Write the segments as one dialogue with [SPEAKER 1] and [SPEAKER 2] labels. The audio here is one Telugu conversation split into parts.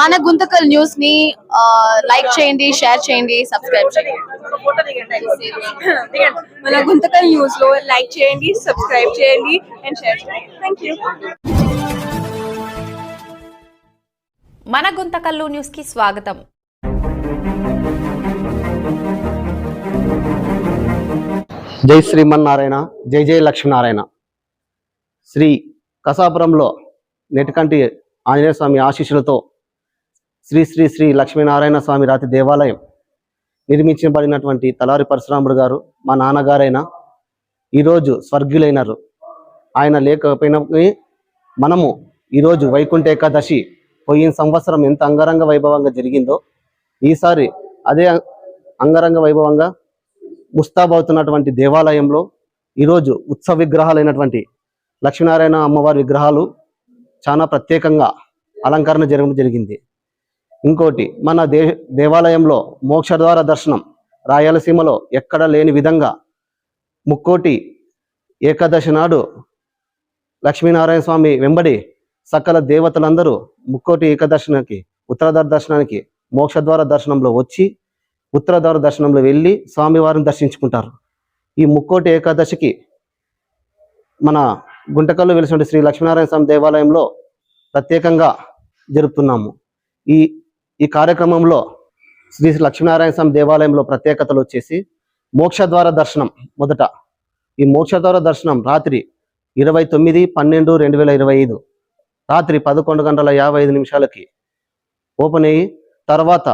[SPEAKER 1] మన గుంతకల్ న్యూస్ని లైక్ చేయండి షేర్ చేయండి సబ్స్క్రైబ్ చేయండి.
[SPEAKER 2] మన గుంతకల్ న్యూస్లో లైక్ చేయండి సబ్స్క్రైబ్ చేయండి అండ్ షేర్ చేయండి. థ్యాంక్ యూ
[SPEAKER 3] మన గుంతకల్లు న్యూస్కి స్వాగతం.
[SPEAKER 4] జై శ్రీమన్నారాయణ జై జై లక్ష్మీనారాయణ. శ్రీ కసాపురంలో నెటికంటి ఆంజనేయ స్వామి ఆశీస్సులతో శ్రీ శ్రీ శ్రీ లక్ష్మీనారాయణ స్వామి రాతి దేవాలయం నిర్మించబడినటువంటి తలారి పరశురాముడు గారు మా నాన్నగారైన ఈరోజు స్వర్గీయులైనారు. ఆయన లేకపోయినప్పటికీ మనము ఈరోజు వైకుంఠ ఏకాదశి పోయిన సంవత్సరం ఎంత అంగరంగ వైభవంగా జరిగిందో ఈసారి అదే అంగరంగ వైభవంగా ముస్తాబవుతున్నటువంటి దేవాలయంలో ఈరోజు ఉత్సవ విగ్రహాలైనటువంటి లక్ష్మీనారాయణ అమ్మవారి విగ్రహాలు చాలా ప్రత్యేకంగా అలంకరణ జరగడం జరిగింది. ఇంకోటి మన దే దేవాలయంలో మోక్షద్వార దర్శనం రాయలసీమలో ఎక్కడ లేని విధంగా ముక్కోటి ఏకాదశి నాడు లక్ష్మీనారాయణ స్వామి వెంబడి సకల దేవతలందరూ ముక్కోటి ఏకాదశికి ఉత్తరధార దర్శనానికి మోక్షద్వార దర్శనంలో వచ్చి ఉత్తరద్వార దర్శనంలో వెళ్ళి స్వామివారిని దర్శించుకుంటారు. ఈ ముక్కోటి ఏకాదశికి మన గుంటకల్లో వెలిసిన శ్రీ లక్ష్మీనారాయణ స్వామి దేవాలయంలో ప్రత్యేకంగా జరుపుతున్నాము. ఈ ఈ కార్యక్రమంలో శ్రీ లక్ష్మీనారాయణ స్వామి దేవాలయంలో ప్రత్యేకతలు వచ్చేసి మోక్షద్వార దర్శనం మొదట. ఈ మోక్షద్వార దర్శనం రాత్రి ఇరవై తొమ్మిది పన్నెండు రెండు వేల ఇరవై ఐదు. రాత్రి పదకొండు గంటల యాభై ఐదు నిమిషాలకి ఓపెన్ అయ్యి తర్వాత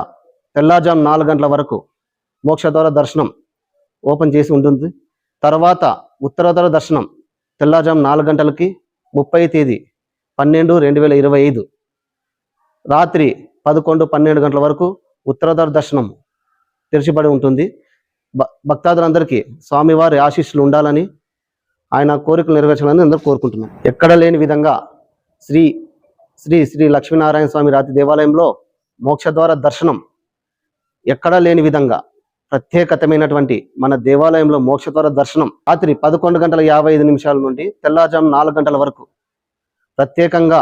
[SPEAKER 4] తెల్లారుజాము నాలుగు గంటల వరకు మోక్షద్వార దర్శనం ఓపెన్ చేసి ఉంటుంది. తర్వాత ఉత్తరద్వార దర్శనం తెల్లారుజాము నాలుగు గంటలకి ముప్పై తేదీ పన్నెండు రెండు వేల ఇరవై ఐదు. రాత్రి పదకొండు పన్నెండు గంటల వరకు ఉత్తరద్వార దర్శనం తెరిచిబడి ఉంటుంది. భ భక్తాదులందరికీ స్వామివారి ఆశీస్సులు ఉండాలని ఆయన కోరికలు నెరవేర్చాలని అందరూ కోరుకుంటున్నాం. ఎక్కడ లేని విధంగా శ్రీ శ్రీ శ్రీ లక్ష్మీనారాయణ స్వామి రాతి దేవాలయంలో మోక్షద్వార దర్శనం ఎక్కడా లేని విధంగా ప్రత్యేకతమైనటువంటి మన దేవాలయంలో మోక్షద్వార దర్శనం రాత్రి పదకొండు గంటల యాభై ఐదు నిమిషాల నుండి తెల్లారుజాము నాలుగు గంటల వరకు ప్రత్యేకంగా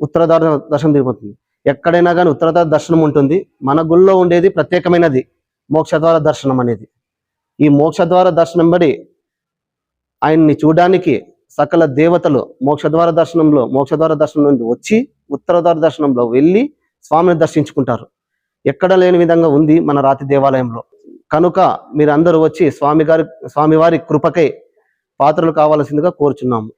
[SPEAKER 4] ఉత్తరదార దర్శనం తిరుగుతుంది ఎక్కడైనా కానీ ఉత్తరదార దర్శనం ఉంటుంది. మన గుళ్ళో ఉండేది ప్రత్యేకమైనది మోక్షద్వార దర్శనం అనేది. ఈ మోక్షద్వార దర్శనం బడి ఆయన్ని చూడడానికి సకల దేవతలు మోక్షద్వార దర్శనంలో మోక్షద్వార దర్శనం నుండి వచ్చి ఉత్తరద్వార దర్శనంలో వెళ్ళి స్వామిని దర్శించుకుంటారు. ఎక్కడ లేని విధంగా ఉంది మన రాతి దేవాలయంలో. కనుక మీరందరూ వచ్చి స్వామి గారి స్వామివారి కృపకై పాత్రలు కావాల్సిందిగా కోరుచున్నాము.